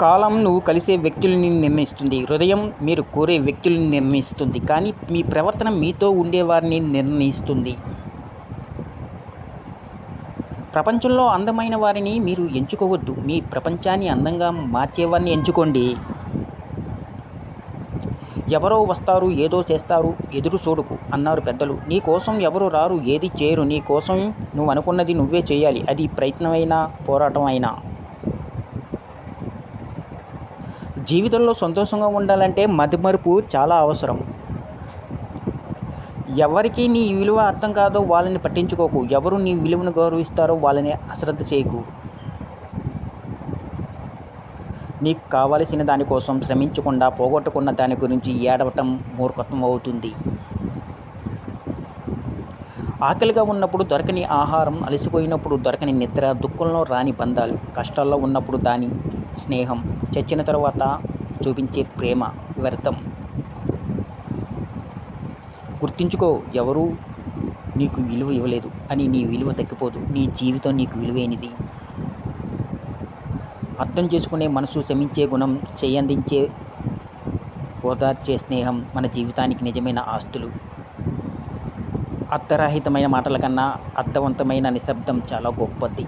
కాలం నువ్వు కలిసే వ్యక్తులని నిర్ణయిస్తుంది. హృదయం మీరు కోరే వ్యక్తులని నిర్ణయిస్తుంది. కానీ మీ ప్రవర్తన మీతో ఉండేవారిని నిర్ణయిస్తుంది. ప్రపంచంలో అందమైన వారిని మీరు ఎంచుకోవద్దు. మీ ప్రపంచాన్ని అందంగా మార్చేవారిని ఎంచుకోండి. ఎవరో వస్తారు ఏదో చేస్తారు ఎదురు చూడుకు అన్నారు పెద్దలు. నీ కోసం ఎవరు రారు ఏది చేయరు. నీ కోసం నువ్వు అనుకున్నది నువ్వే చేయాలి. అది ప్రయత్నమైనా పోరాటం అయినా జీవితంలో సంతోషంగా ఉండాలంటే మతిమరుపు చాలా అవసరం. ఎవరికి నీ విలువ అర్థం కాదో వాళ్ళని పట్టించుకోకు. ఎవరు నీ విలువను గౌరవిస్తారో వాళ్ళని అశ్రద్ధ చేయకు. నీకు కావలసిన దానికోసం శ్రమించకుండా పోగొట్టుకున్న దాని గురించి ఏడవటం మూర్ఖత్వం అవుతుంది. ఆకలిగా ఉన్నప్పుడు దొరకని ఆహారం అలసిపోయినప్పుడు దొరకని నిద్ర దుఃఖంలో రాని బంధాలు కష్టాల్లో ఉన్నప్పుడు దాని స్నేహం చచ్చిన తర్వాత చూపించే ప్రేమ వ్యర్థం. గుర్తుంచుకో ఎవరు నీకు విలువ ఇవ్వలేదు అని నీ విలువ తగ్గిపోదు. నీ జీవితం నీకు విలువైనది. అర్థం చేసుకునే మనసు శ్రమించే గుణం చేయందించే ఓదార్చే స్నేహం మన జీవితానికి నిజమైన ఆస్తులు. అర్థరహితమైన మాటల కన్నా అర్థవంతమైన నిశ్శబ్దం చాలా గొప్పది.